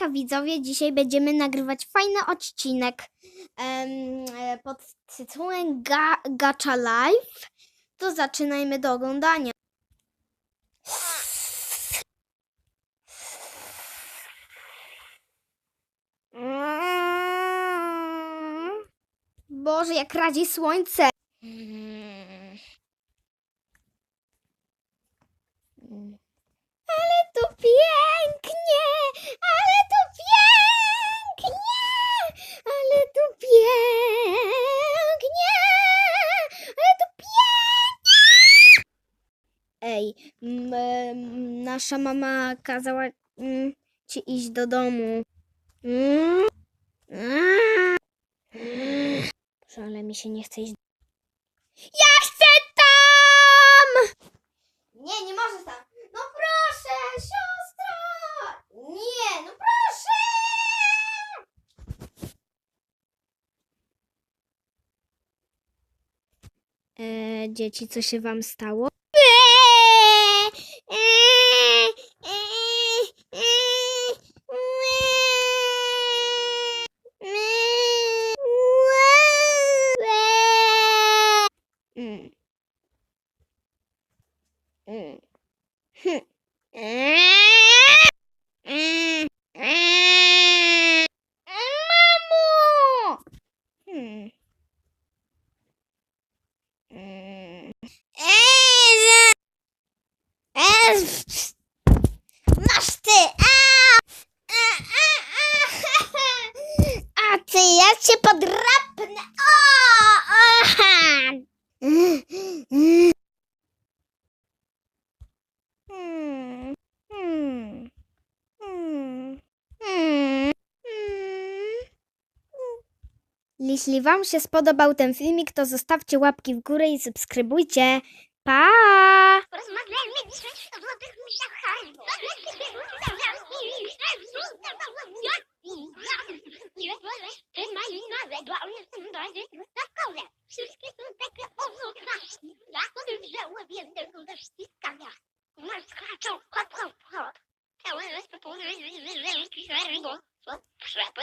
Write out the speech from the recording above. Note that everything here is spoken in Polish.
Hejka widzowie, dzisiaj będziemy nagrywać fajny odcinek e, pod tytułem Ga Gacha Live. To zaczynajmy do oglądania. Mm. Boże, jak radzi słońce. Ej, m, em, nasza mama kazała mm, ci iść do domu. Mm. Mm. Boże, ale mi się nie chce iść. Ja chcę tam! Nie, nie możesz tam. No proszę, siostra! Nie, no proszę! E, dzieci, co się wam stało? Mamo! Hmm. Mm. Masz ty! A! A, a, a. ty, ja cię podrapnę! Jeśli Wam się spodobał ten filmik, to zostawcie łapki w górę i subskrybujcie. Pa! Je suis un peu.